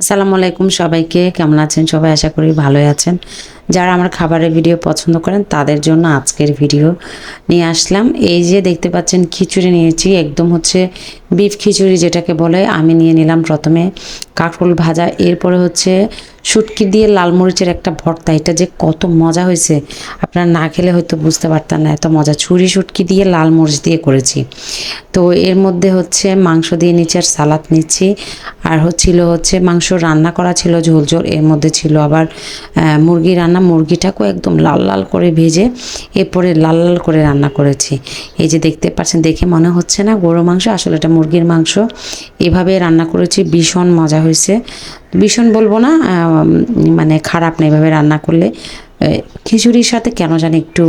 আসসালামু আলাইকুম সবাইকে কেমন আছেন? সবাই আশা করি ভালোই আছেন। যারা আমার খাবারের ভিডিও পছন্দ করেন, তাদের জন্য আজকের ভিডিও নিয়ে আসলাম। এই যে দেখতে পাচ্ছেন, খিচুড়ি নিয়েছি, একদম হচ্ছে বিফ খিচুড়ি যেটাকে বলে, আমি নিয়ে নিলাম প্রথমে কাঁকরোল ভাজা, এরপরে হচ্ছে শুটকি দিয়ে লাল মরিচের একটা ভর্তা। এটা যে কত মজা হয়েছে। আপনারা না খেলে হয়তো বুঝতে পারতেন না, এত মজা। ছুরি শুটকি দিয়ে লাল মরিচ দিয়ে করেছি। তো এর মধ্যে হচ্ছে মাংস দিয়ে নিচ্ছি আর সালাদ নিচ্ছি। আর হচ্ছিল হচ্ছে মাংস রান্না করা ছিল ঝোল ঝোল, এর মধ্যে ছিল আবার মুরগি রান্না মুরগিটাকেও একদম লাল লাল করে ভেজে এরপরে লাল লাল করে রান্না করেছি। এই যে দেখতে পাচ্ছেন, দেখে মনে হচ্ছে না গরু মাংস, আসলে এটা মুরগির মাংস। এভাবে রান্না করেছি, ভীষণ মজা হয়েছে। ভীষণ বলব না মানে খারাপ না এভাবে রান্না করলে। খিচুড়ির সাথে কেন জানি একটু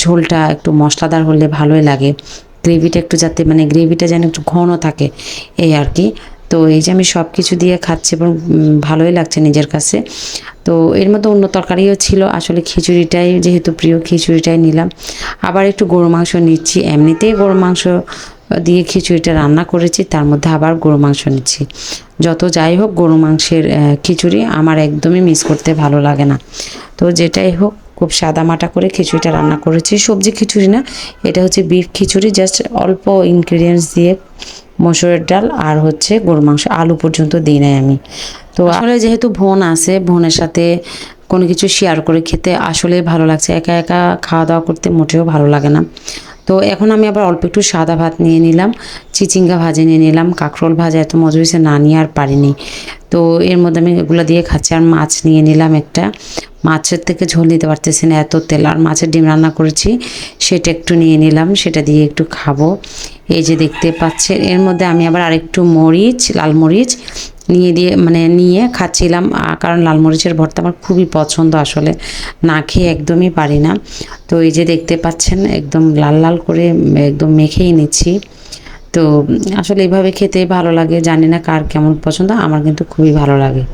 ঝোলটা একটু মশলাদার হলে ভালোই লাগে। গ্রেভিটা একটু যাতে মানে গ্রেভিটা যেন একটু ঘন থাকে, এই আর কি। তো এই যে আমি সব কিছু দিয়ে খাচ্ছি এবং ভালোই লাগছে নিজের কাছে। তো এর মধ্যে অন্য তরকারিও ছিল, আসলে খিচুড়িটাই যেহেতু প্রিয়, খিচুড়িটাই নিলাম। আবার একটু গরু মাংস নিচ্ছি, এমনিতেই গরু মাংস দিয়ে খিচুড়িটা রান্না করেছি, তার মধ্যে আবার গরু মাংস নিচ্ছি। যত যাই হোক গরু মাংসের খিচুড়ি আমার একদমই মিস করতে ভালো লাগে না। তো যেটাই হোক, খুব সাদা মাটা করে খিচুড়িটা রান্না করেছি। সবজি খিচুড়ি না, এটা হচ্ছে বিফ খিচুড়ি জাস্ট অল্প ইনগ্রিডিয়েন্টস দিয়ে মসুরের ডাল আর হচ্ছে গরুর মাংস। আলু পর্যন্ত দিই নাই আমি। তো আসলে যেহেতু বোন আছে, বোনের সাথে কোনো কিছু শেয়ার করে খেতে আসলে ভালো লাগছে। একা একা খাওয়া দাওয়া করতে মোটেও ভালো লাগে না। তো এখন আমি আবার অল্প একটু সাদা ভাত নিয়ে নিলাম, চিচিঙ্গা ভাজে নিয়ে নিলাম, কাঁকরোল ভাজা এত মজা হয়েছে, না নিয়ে আর পারিনি। তো এর মধ্যে আমি এগুলো দিয়ে খাচ্ছি আর মাছ নিয়ে নিলাম একটা। মাছের থেকে ঝোল দিতে পারতেছি না, এত তেল। আর মাছের ডিম রান্না করেছি, সেটা একটু নিয়ে নিলাম, সেটা দিয়ে একটু খাব। এই যে দেখতে পাচ্ছেন, এর মধ্যে আমি আবার আরেকটু মরিচ, লাল মরিচ নিয়ে দিয়ে মানে নিয়ে খাচ্ছিলাম। কারণ লালমরিচের ভর্তা আমার খুবই পছন্দ আসলে। না খেয়ে একদমই পারি না। তো এই যে দেখতে পাচ্ছেন, একদম লাল লাল করে একদম মেখেই নিচ্ছি। তো আসলে এভাবে খেতে ভালো লাগে, জানি না কার কেমন পছন্দ, আমার কিন্তু খুবই ভালো লাগে।